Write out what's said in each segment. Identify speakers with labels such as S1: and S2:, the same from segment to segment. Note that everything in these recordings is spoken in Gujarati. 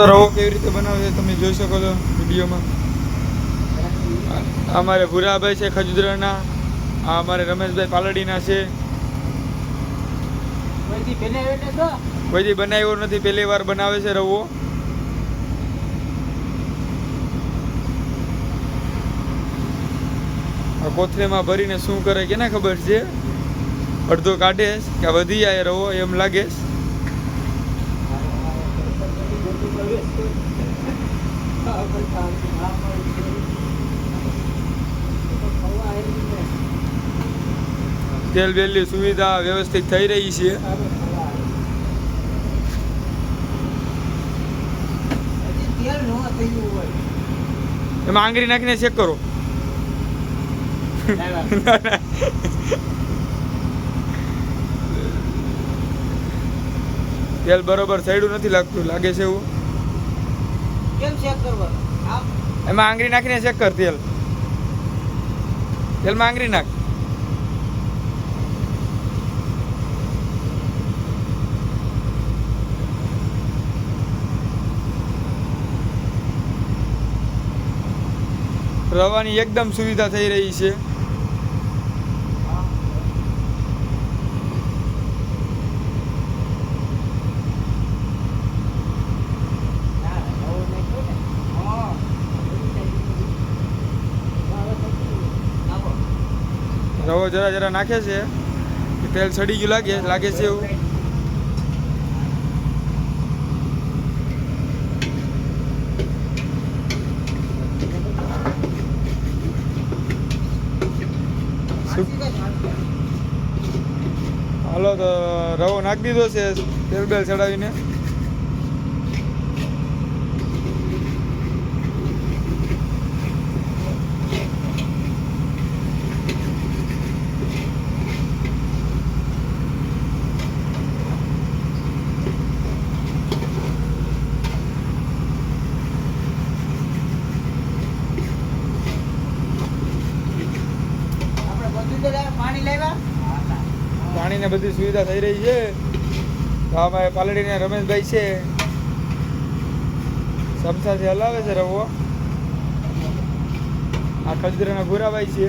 S1: રવો કેવી રીતે બનાવે તમે જોઈ શકો છો વિડીયોમાં. અમારે ભૂરાભાઈ છે ખજુદરાના આ અમારે રમેશભાઈ પાલડીના છે. કોઈથી બનાવ્યો નથી પહેલી વાર બનાવે છે રવો. કોથળીમાં ભરીને શું કરે કેને ખબર છે? અડધો કાઢે કે આ વધી જાય રવો એમ લાગે છે. તેલ બેલની સુવિધા વ્યવસ્થિત થઈ રહી છે. એમાં આંગળી નાખીને ચેક કરો. તેલ બરોબર સડ્યું નથી લાગતું લાગે છે એવું? એમાં આંગળી નાખીને ચેક કર, તેલ. તેલમાં આંગળી નાખ. રવાની એકદમ સુવિધા થઈ રહી છે રવો જરા જરા નાખે છે તેલ સડી ગયું લાગે લાગે છે એવું. હાલો તો રવો નાખી દીધો છે, તેલ બેલ ચડાવીને
S2: પાણી લેવા
S1: પાણીને બધી સુવિધા થઈ રહી છે. તો આમાં પાલડીને રમેશભાઈ છે. સમસાથી હલાવે છે રવો આ ખજૂરાના ભૂરાભાઈ છે.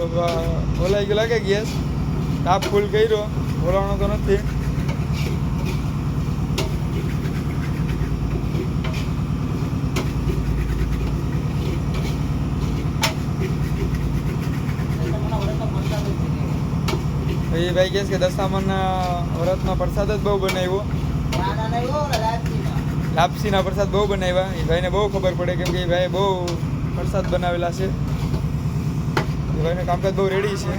S1: ઓલાઈ ગયો લાગે ગેસ? તાપ ફૂલ કર્યો. ઓલાવાનો તો નથી. એ ભાઈ કહે છે કે દશામાના વ્રતમાં પ્રસાદ જ બહુ બનાવ્યો. લાપસીના પ્રસાદ બહુ બનાવ્યા. એ ભાઈને બહુ ખબર પડે કેમ કે એ ભાઈ બહુ પ્રસાદ બનાવેલા છે. ભાઈને કામકાજ બહુ રેડી છે.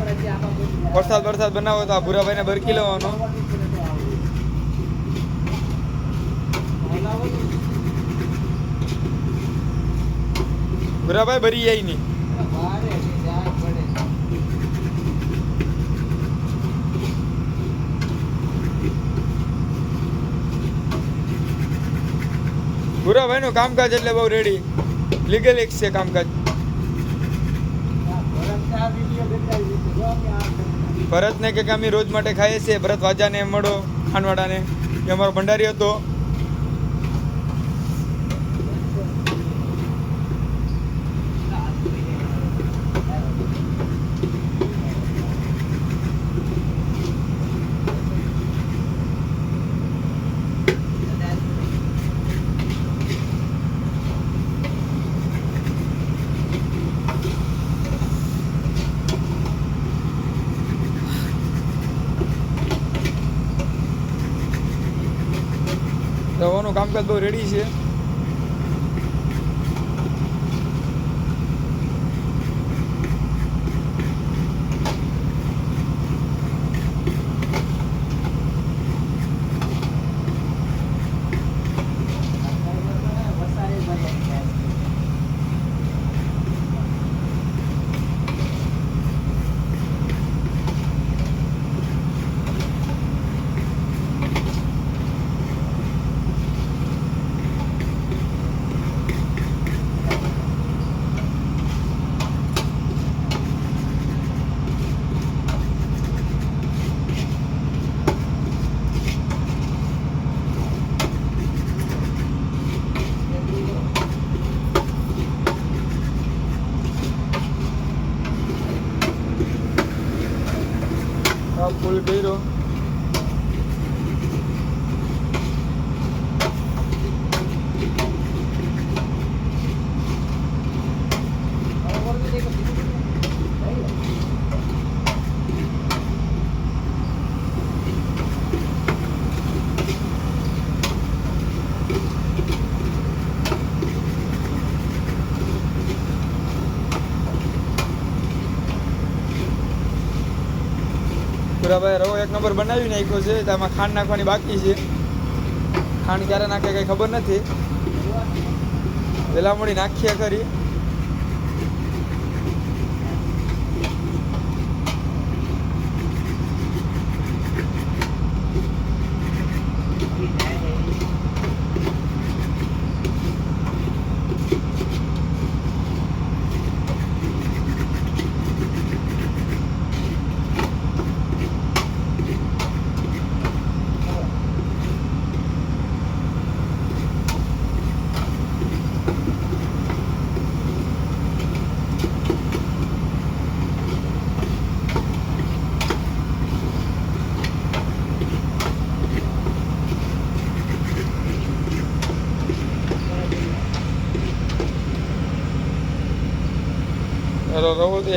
S1: વરસાદ વરસાદ બનાવો તો આ ભૂરાભાઈને બરકી લેવાનો. ભૂરાભાઈ ભરી જાય નહીં. ભૂરાભાઈનું કામકાજ એટલે બહુ રેડી. લીગલ એક છે કામકાજ. ભરતને કે અમે રોજ માટે ખાઈએ છીએ. ભરત વાજાને મળો ખાનવાડાને એ અમારો ભંડારી હતો. દવાનું કામકાજ બહુ રેડી છે. પુરાભાઈ રવો એક નંબર બનાવી નાખ્યો છે તેમાં ખાંડ નાખવાની બાકી છે. ખાંડ ક્યારે નાખે કંઈ ખબર નથી. વેલા મોડી નાખીએ ખરી.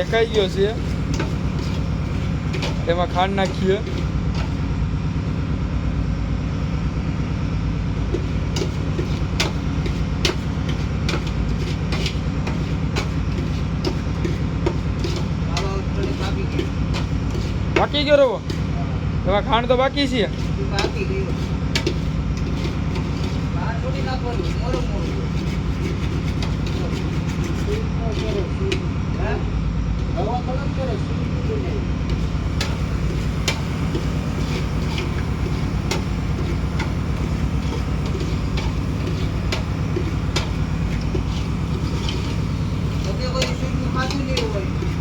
S1: એકાઈ ગયો છે એમાં ખાંડ નાખીએ. બાકી ગયો રવો? એમાં ખાંડ તો બાકી છે.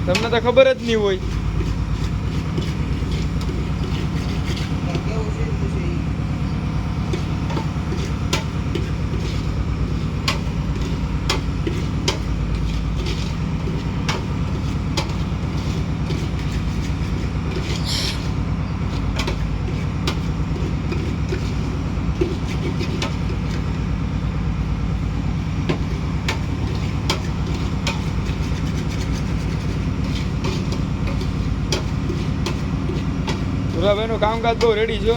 S1: તમને તો ખબર જ નહીં હોય. ભૂરાભાઈનું કામકાજ બહુ રેડી છે.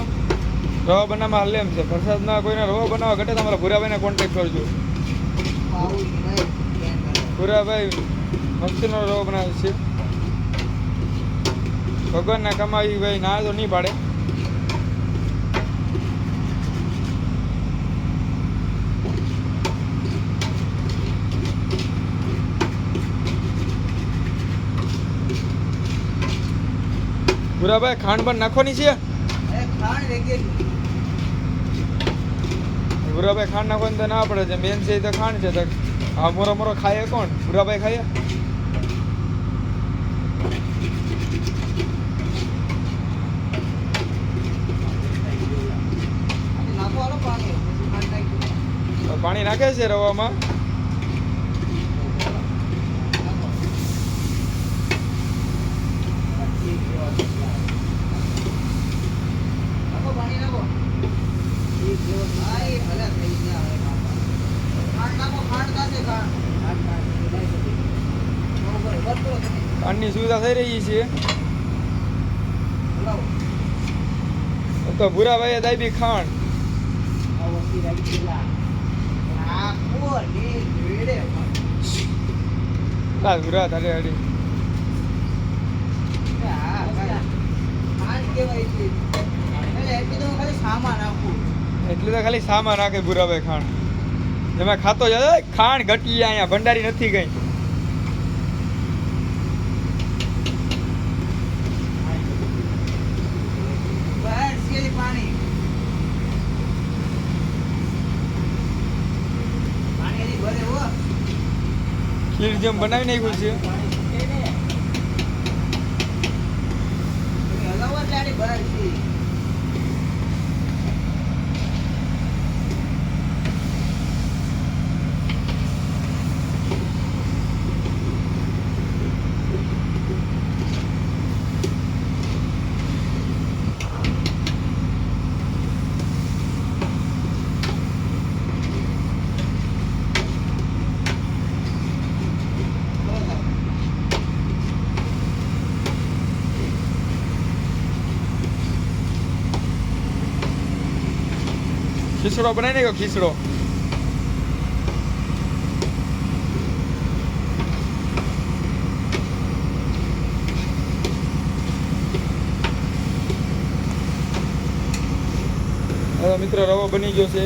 S1: રવા બનાવવા હાલે એમ છે. વરસાદમાં કોઈને રવા બનાવવા ઘટે તમારા ભૂરાભાઈને કોન્ટેક્ટ કરજો. ભૂરાભાઈ, મસ્તીનો રવો બનાવે છે. ભગવાનના કમાવી ભાઈ ના તો નહીં પાડે. ભૂરાભાઈ ખાંડ પણ નાખવાની છે? ભૂરાભાઈ ખાંડ નાખવાની તો ના પડે છે. મેન છે તો ખાંડ છે. તો આ મોરો મોરો ખાય કોણ? ભૂરાભાઈ ખાય તો પાણી નાખે છે રવામાં? ખાંડની સુવિધા થઈ રહી છે. તો ભૂરાભાઈએ દાબી ખાંડ લાલ ભૂરા તારે હડી. એટલે તો ખાલી સામાન રાખે ભૂરાભાઈ ખાંડ એમાં ખાતો જાય ખાંડ ઘટી અહીંયા ભંડારી નથી ગઈ. ખીર જેમ બનાવી નાખ્યું છે
S2: તમે હલાવો એટલે આની બહાર છે
S1: ખીચડો બનાવી નાખ્યો ખીચડો મિત્રો રવો બની ગયો છે.